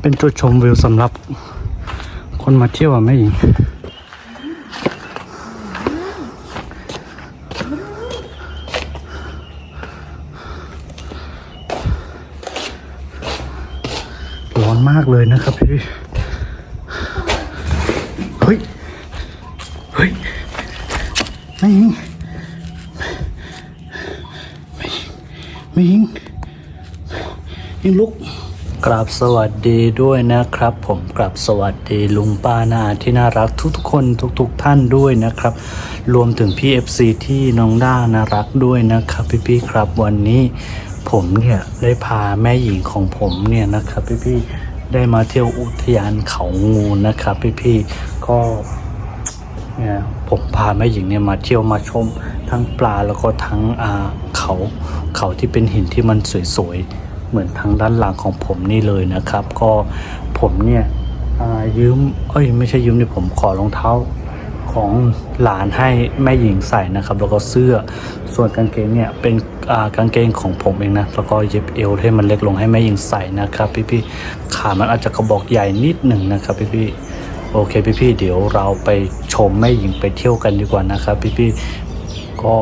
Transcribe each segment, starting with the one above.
เป็นจุดชมวิวสำหรับ คนมาเที่ยวอะแม่หญิงร้อนมากเลยนะครับพี่เฮ้ย เฮ้ยไม่ยิงไม่ยิงยิงลุก กราบสวัสดีด้วยนะครับ ผมกราบสวัสดีลุงป้านาที่น่ารักทุกๆคนทุกๆท่านด้วยนะครับ รวมถึงพี่ FC ที่น้องด้าน่ารักด้วยนะครับ พี่ๆครับวันนี้ผมเนี่ยได้พาแม่หญิงของผมเนี่ยนะครับพี่ๆได้มาเที่ยวอุทยานเขางูนะครับ พี่ๆก็เนี่ยผมพาแม่หญิงเนี่ยมาเที่ยวมาชมทั้งปลาแล้วก็ทั้งอ่าเขาเขาที่เป็นหินที่มันสวยๆ เหมือนทางด้านหลังของผมนี่เลยนะครับ ก็ผมเนี่ยยืมเอ้ยไม่ใช่ยืมเนี่ยผมขอรองเท้าของหลานให้แม่หญิงใส่นะครับ แล้วก็เสื้อส่วนกางเกงเนี่ยเป็นกางเกงของผมเองนะแล้วก็เย็บเอวให้มันเล็กลงให้แม่หญิงใส่นะครับ พี่ๆขามันอาจจะกระบอกใหญ่นิดหนึ่งนะครับ พี่ๆโอเค พี่ๆเดี๋ยวเราไปชมแม่หญิงไปเที่ยวกันดีกว่านะครับ พี่ๆก็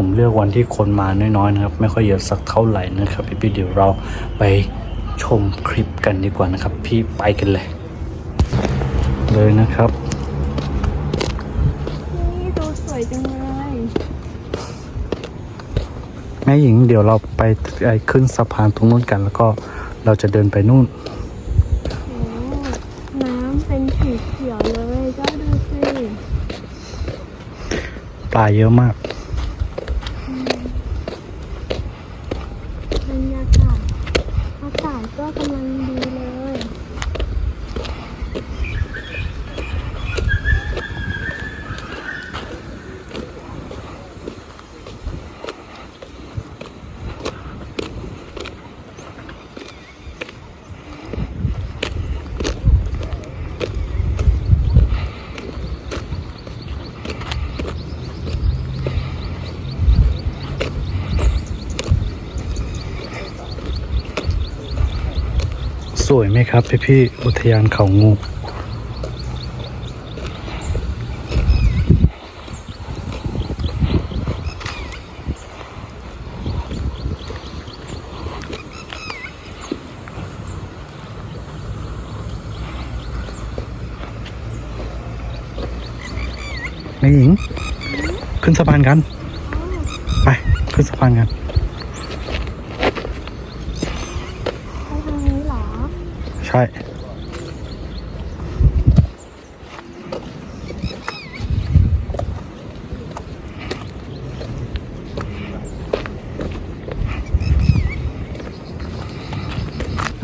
ผมเลือกวันที่คนมาน้อยๆนะครับ ไม่ค่อยเยอะสักเท่าไหร่นะครับพี่ๆเดี๋ยวเราไปชมคลิปกันดีกว่านะครับ พี่ไปกันเลย เลยนะครับนี่ดูสวยจังเลยแม่หญิงเดี๋ยวเราไปไอ้ขึ้นสะพานตรงนู้นกัน แล้วก็เราจะเดินไปนู่นโอ้น้ำเป็นสีเขียวเลยเจ้าดูสิปลาเยอะมาก บรรยากาศอากาศก็กำลังดีเลย สวยไหมครับพี่ๆอุทยานเขางูแม่หญิง ขึ้นสะพานกัน ไป ขึ้นสะพานกัน ไปทางนี้เหรอ ใช่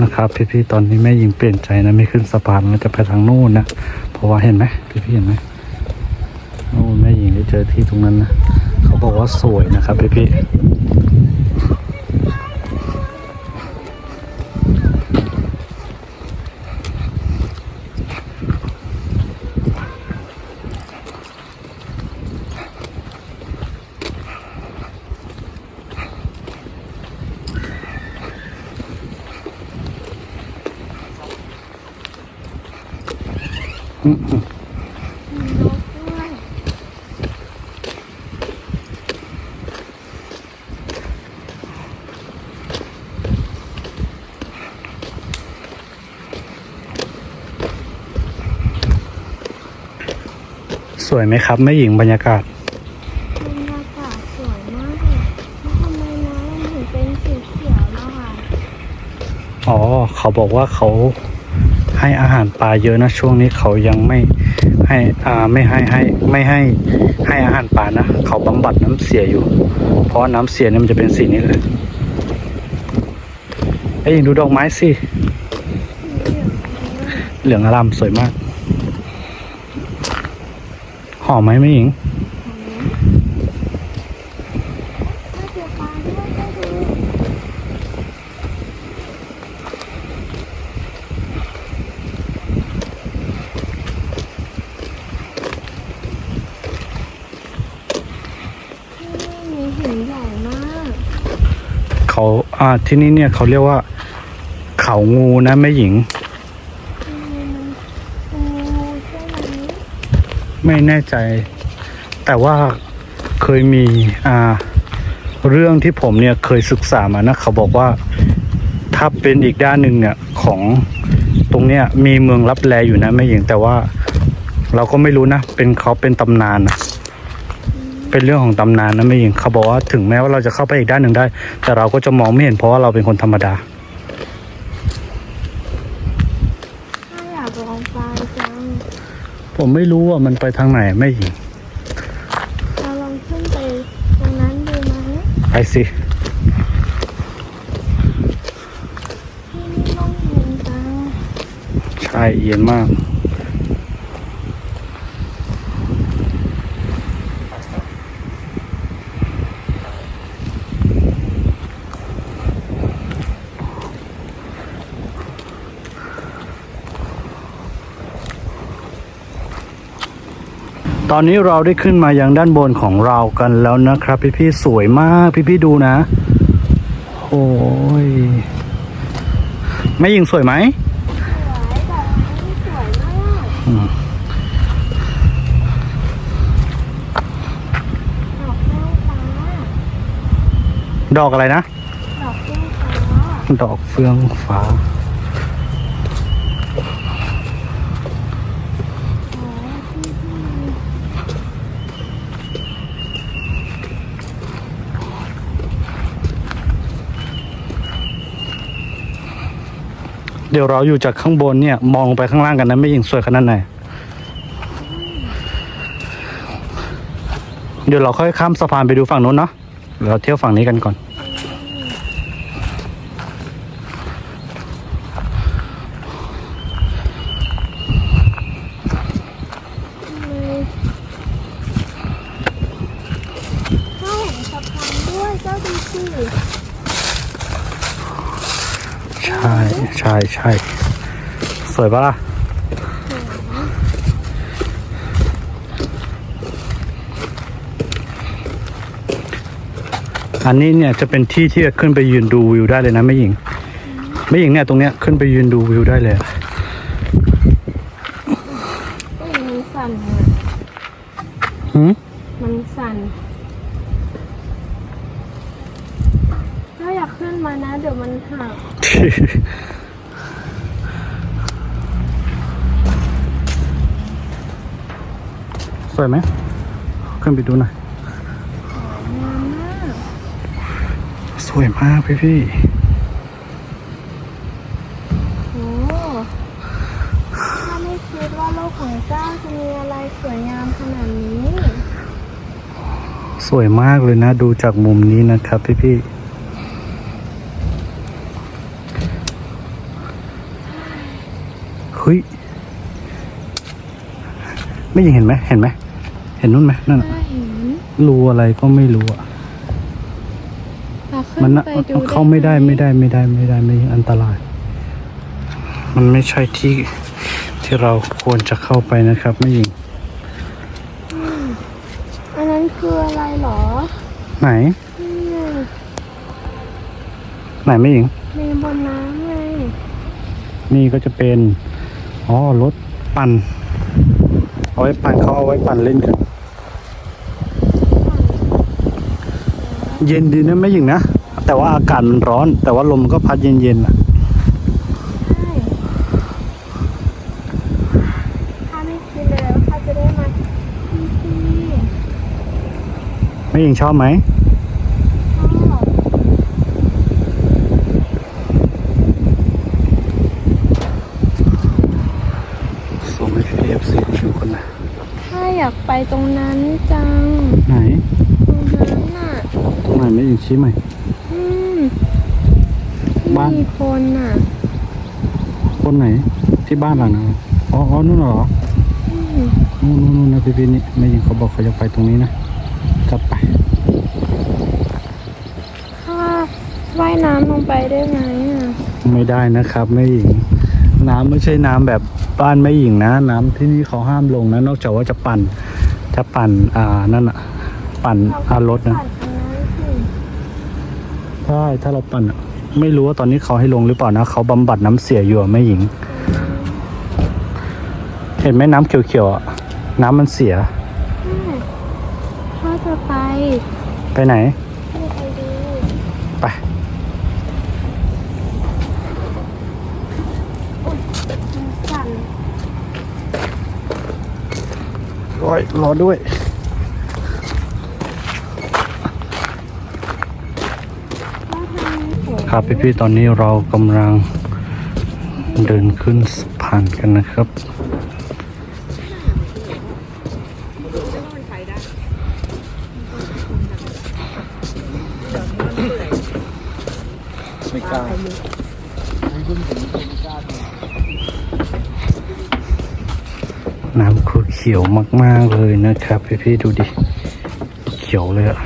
นะครับพี่ๆตอนนี้แม่ยิงเปลี่ยนใจนะไม่ขึ้นสะพานแล้วจะไปทางนู่นนะเพราะว่าเห็นไหมพี่ๆเห็นไหมนู่นแม่ยิงได้เจอที่ตรงนั้นนะเขาบอกว่าสวยนะครับพี่ๆ สวยไหมครับแม่หญิงบรรยากาศบรรยากาศสวยมากเลยแล้วทำไมน้ำมันถึงเป็นสีเขียวล่ะคะอ๋อ เขาบอกว่าเขา ให้อาหารปลาเยอะนะ ช่วงนี้เขายังไม่ให้อ่าไม่ให้ให้ไม่ให้ให้อาหารปลานะเขาบำบัดน้ำเสียอยู่ เพราะน้ำเสียเนี่ยมันจะเป็นสีนี้เลยไอ้ยหญิงดูดอกไม้สิเหลืองอารามสวยมากหอมไหมแม่หญิง ที่นี่เนี่ยเขาเรียกว่า เขางูนะแม่หญิง ไม่แน่ใจ แต่ว่าเคยมีอ่าเรื่องที่ผมเนี่ยเคยศึกษามานะเขาบอกว่าถ้าเป็นอีกด้านหนึ่งเนี่ยของตรงเนี้ยมีเมืองรับแลอยู่นะแม่หญิงแต่ว่า เราก็ไม่รู้นะ เป็นเขาเป็นตำนานนะ เป็นเรื่องของตำนานนะไม่หญิงเขาบอกว่าถึงแม้ว่าเราจะเข้าไปอีกด้านหนึ่งได้ แต่เราก็จะมองไม่เห็นเพราะว่าเราเป็นคนธรรมดาถ้าอยากลองไปจังผมไม่รู้ว่ามันไปทางไหนไม่หญิงเราลองขึ้นไปตรงนั้นดูไหมไปสิที่นี่ต้องเย็นจังใช่เย็นมาก ตอนนี้เราได้ขึ้นมายังด้านบนของเรากันแล้วนะครับ พี่ๆสวยมาก พี่ๆดูนะ โอ้ยไม่ยิงสวยไหมสวยแต่ที่สวยมากอืมดอกแก้วฟ้าดอกอะไรนะ ดอกแก้วฟ้าดอกเฟืองฟ้า เดี๋ยวเราอยู่จากข้างบนเนี่ย มองไปข้างล่างกันนะไม่ยิงสวยขนาดไหนเดี๋ยวเราค่อยข้ามสะพานไปดูฝั่งนู้นเนาะเราเที่ยวฝั่งนี้กันก่อน เลยข้าวเห็นสะพานด้วยเจ้าดูสิ ใช่ ใช่ใช่สวยปะล่ะอันนี้เนี่ยจะเป็นที่ที่จะขึ้นไปยืนดูวิวได้เลยนะไม่หญิง ไม่หญิงเนี่ยตรงเนี้ยขึ้นไปยืนดูวิวได้เลยอะก็ยังมันสั่นอะหืมมันสั่นถ้าอยากขึ้นมานะ เดี๋ยวมันหัก วยไหมขึ้นไปดูหน่อยงามมากสวยมากพี่พี่โอ้ถ้าไม่คิดว่าโลกของเจ้าจะมีอะไรสวยงามขนาดนี้ สวยมากเลยนะ ดูจากมุมนี้นะครับพี่พี่เฮ้ย ไม่ยังเห็นไหมเห็นไหม เห็นนู่นไหมนั่นน่ะถ้าเห็นรูอะไรก็ไม่รู้อะเราขึ้มันนน่ะไปดูเข้าไม่ได้ไม่ได้ไม่ได้ไม่ได้ไม่อันตราย มันไม่ใช่ที่ที่เราควรจะเข้าไปนะครับไม่ยิงอันนั้นคืออะไรเหรอ ไหนนี่ไงไหนไม่ยิงมีบนน้ำไงนี่ก็จะเป็น อ๋อรถปั่น เอาไว้ปั่นเขาเอาไว้ปั่นเล่นกัน เย็นดีนะไม่หญิงนะ แต่ว่าอากาศมันร้อน แต่ว่าลมก็พัดเย็นๆนะใช่ถ้าไม่คิดเลยว่าเขาจะได้มาที่ที่ไม่หญิงชอบไหมชอบส่งให้พี่เอฟซีดูคนนะถ้าอยากไปตรงนั้นจัง ไหน ตรงนั้นน่ะ ตรงไหนไม่หญิงชี้ใหม่อืมบ้านมีคนน่ะ คนไหน ที่บ้านหลังนั้นอ๋ออ๋อนู่นเหรออืมนู่นนู่นนู่นนะพี่พี่นี่ไม่หญิงเขาบอกเขาจะไปตรงนี้นะจัดไปถ้าว่ายน้ำลงไปได้ไหมอะไม่ได้นะครับแม่หญิง น้ำไม่ใช่น้ำแบบบ้านแม่หญิงนะ น้ำที่นี่เขาห้ามลงนะ นอกจากว่าจะปั่น จะปั่นอ่านั่นอะปั่นเราอารถนะปั่นอันนั้นสิใช่ถ้าเราปั่นอะไม่รู้ว่าตอนนี้เขาให้ลงหรือเปล่านะเขาบำบัดน้ำเสียอยู่อะแม่หญิง เห็นไหมน้ำเขียวๆอะอน้ำมันเสียพ่อจะไป ไปไหนให้ไปดูไปสั่นรอยรอด้วย พ่อทำผม ครับพี่ๆตอนนี้เรากำลังเดินขึ้นสะพานกันนะครับ ไม่กล้าน้ำคือเขียวมาก ๆ เลยนะครับ พี่ๆดูดิ เขียวเลยอะ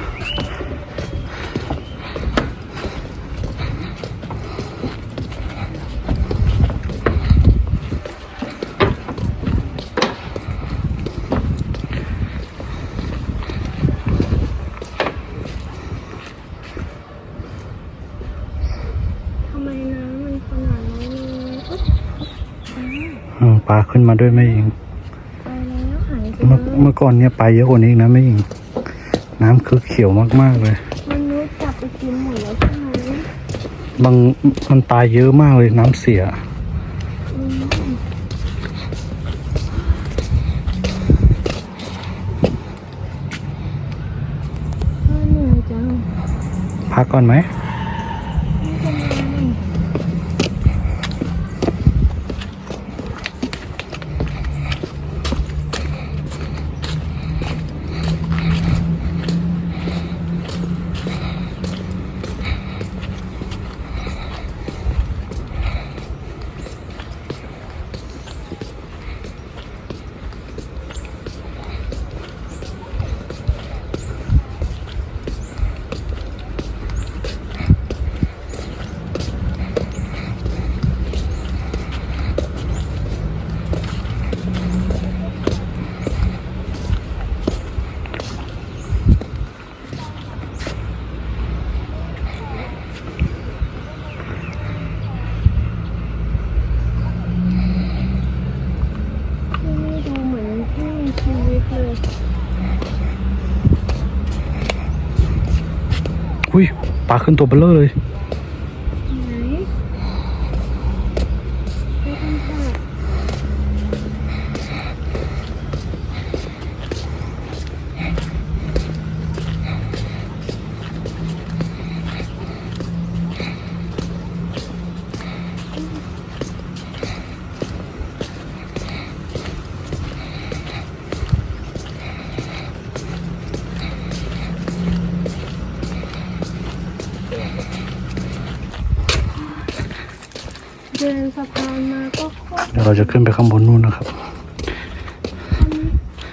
ทำไมน้ำมันขนาดนี้เลยอุ๊ย อืมปลาขึ้นมาด้วยแม่หญิงไปแล้วหายไปเมื่อแล้วเมื่อก่อนเนี่ยปลาเยอะกว่านี้อีกนะแม่หญิง น้ำคือเขียวมากๆเลยมนุษย์จับไปกินหมดแล้วใช่ไหมบางมันตายเยอะมากเลยน้ำเสีย อืมพ่อเหนื่อยจัง พักก่อนไหมไม่เป็นไร ที่นี่ดูเหมือนที่มีชีวิตเลย อุ้ย ปลาขึ้นตัวเบลอเลย ดินสะพานมาก็โคตรเดี๋ยวเราจะขึ้นไปข้างบนนู่นนะครับ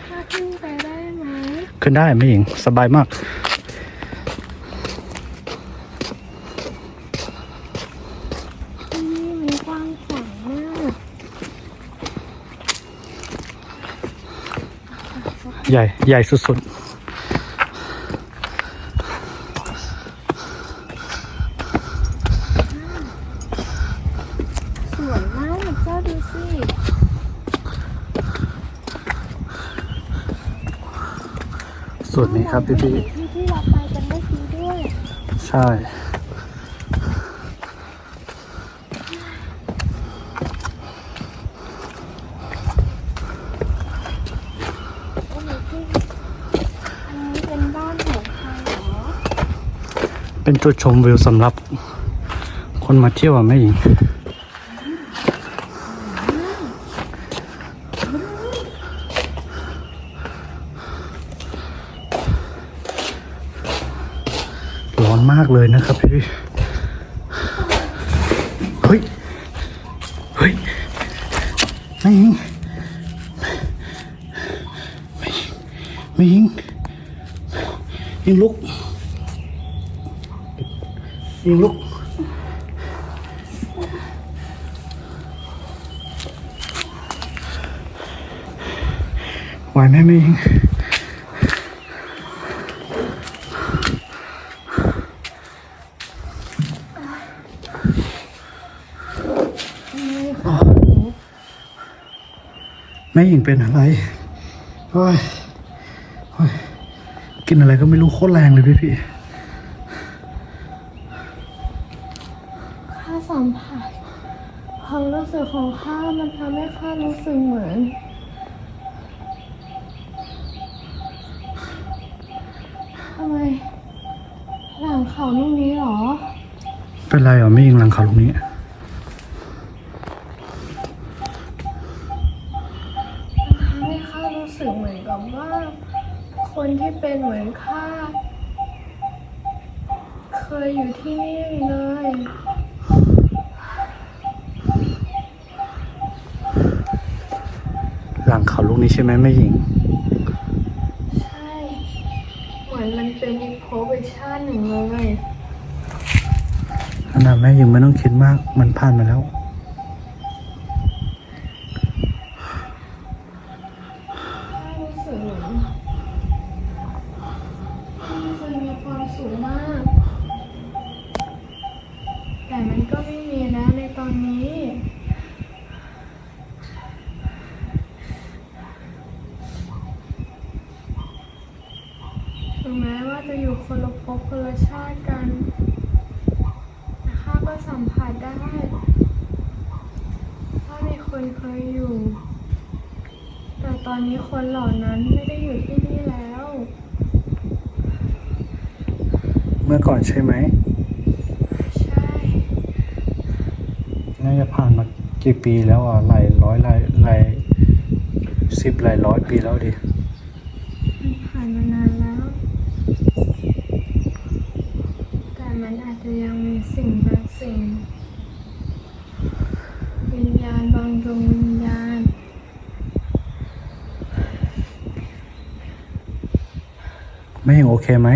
ถ้าขึ้นไปได้ไหมขึ้นได้แม่หญิงสบายมาก ที่นี่มันกว้างขวางมากใหญ่ใหญ่สุดสวย มากเจ้าดูสิๆสุดนี้ครับพี่ที่ที่เราไปกันเมื่อกี้ด้วยๆใช่โอ้โหที่อันนี้เป็นบ้านของใครเหรอเป็นจุดชมวิวสำหรับ คนมาเที่ยวอะแม่หญิง มากเลยนะครับพี่เฮ้ย เฮ้ยแม่หญิงแม่หญิงแม่หญิงยิงลุกยิงลุกไหวไหมไม่ยิง ไม่ยิงเป็นอะไรเฮ้ยเฮ้ยกินอะไรก็ไม่รู้โคตรแรงเลยพี่พี่ข้าสัมผัสความรู้สึกของข้ามันทำให้ข้ารู้สึกเหมือน ทำไม หลังเขาลูกนี้เหรอ เป็นไรอะไม่ยิงหลังเขาตรงนี้ ทำให้ข้ารู้สึกเหมือนกับว่า คนที่เป็นเหมือนข้า เค ยอยู่ที่นี่เลย หลังเขาลูกนี้ใช่ไหมแม่หญิง ใช่ เหมือนมันเป็นอีกภพอีกชาติหนึ่งเลย ขนาดแม่หญิงไม่ต้องคิดมาก มันผ่านมาแล้ว ข้ารู้สึกเหมือนข้าเคยมีความสุขมาก แต่มันก็ไม่มีแล้วในตอนนี้ ถึง แม้ว่าจะอยู่คนละภพคนละชาติกันแต่ข้าก็สัมผัสได้ว่ามีคนเคยอยู่ แต่ตอนนี้คนเหล่านั้นไม่ได้อยู่ที่นี่แล้ว เมื่อก่อนใช่ไหม ใช่ น่าจะผ่านมากี่ปีแล้วอะหลายร้อยหลายหลายสิบหลายร้อยปีแล้วดิ มันผ่านมานานแล้ว แต่มันอา จะยังมีสิ่งบางสิ่ง วิญญาณบางดวงวิญญาณ ไม่ยังโอเคไหม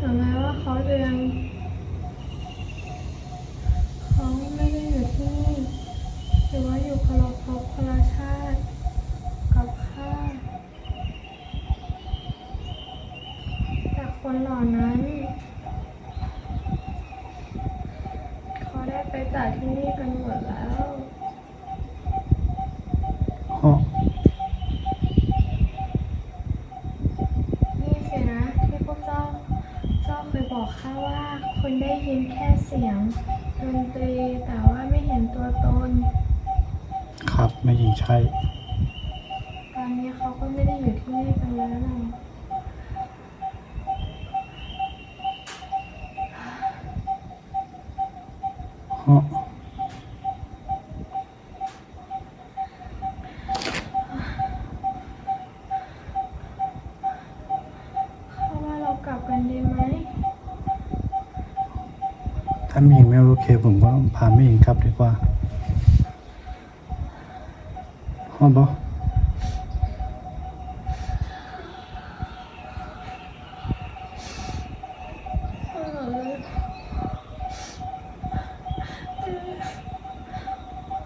ถึงแม้ว่าเขาจะยังเขาไม่ได้อยู่ที่นี่หรือว่าอยู่คนละภพคนละชาติกับข้าแต่คนเหล่านั้น เขาได้ไปจากที่นี่กันหมดแล้ว ฮะ นี่สินะที่พวกเจ้า เจ้าเคยบอกข้าว่าคนได้ยินแค่เสียงดนตรีแต่ว่าไม่เห็นตัวตน ครับแม่หญิงใช่ ตอนนี้เขาก็ไม่ได้อยู่ที่นี่กันแล้วฮะเขาว่าเรากลับกันดีไหมถ้าแม่หญิงไม่โอเค ผมก็พาแม่หญิงกลับดีกว่า ฮะบอ เออ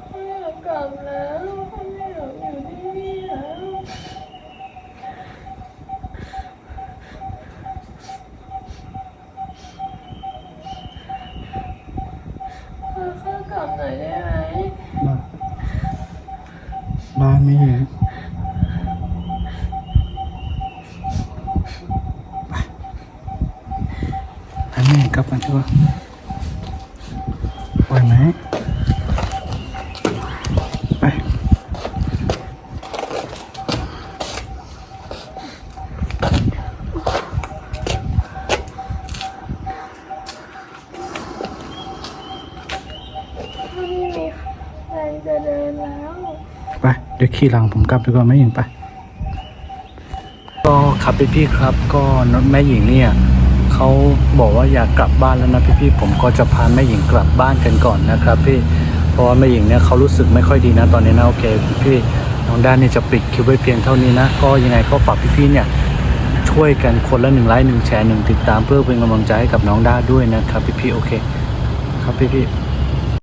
ไม่อยากกลับแล้วไม่อยากอยู่ที่นี่แล้วพาข้ากลับหน่อยได้ไหม บ้านบ้านแม่หญิงไปให้แม่หญิงกลับกันดีกว่าไหวไหมไป ถ้าไม่มีแรงจะเดินแล้ว ไป เดี๋ยวขี่หลังผมกลับดีกว่าแม่หญิงไป ก็ครับพี่พี่ครับ ก็แม่หญิงเนี่ยเขาบอกว่าอยากกลับบ้านแล้วนะพี่พี่ผมก็จะพาแม่หญิงกลับบ้านกันก่อนนะครับ พี่เพราะว่าแม่หญิงเนี่ยเขารู้สึกไม่ค่อยดีนะตอนนี้นะโอเคพี่พี่น้องด้านนี่จะปิดคลิปไว้เพียงเท่านี้นะ ก็ยังไงก็ฝากพี่พี่เนี่ยช่วยกันคนละหนึ่งไลค์หนึ่งแชร์หนึ่งติดตามเพื่อเป็นกำลังใจให้กับน้องด้าด้วยนะครับพี่พี่โอเค ครับพี่พี่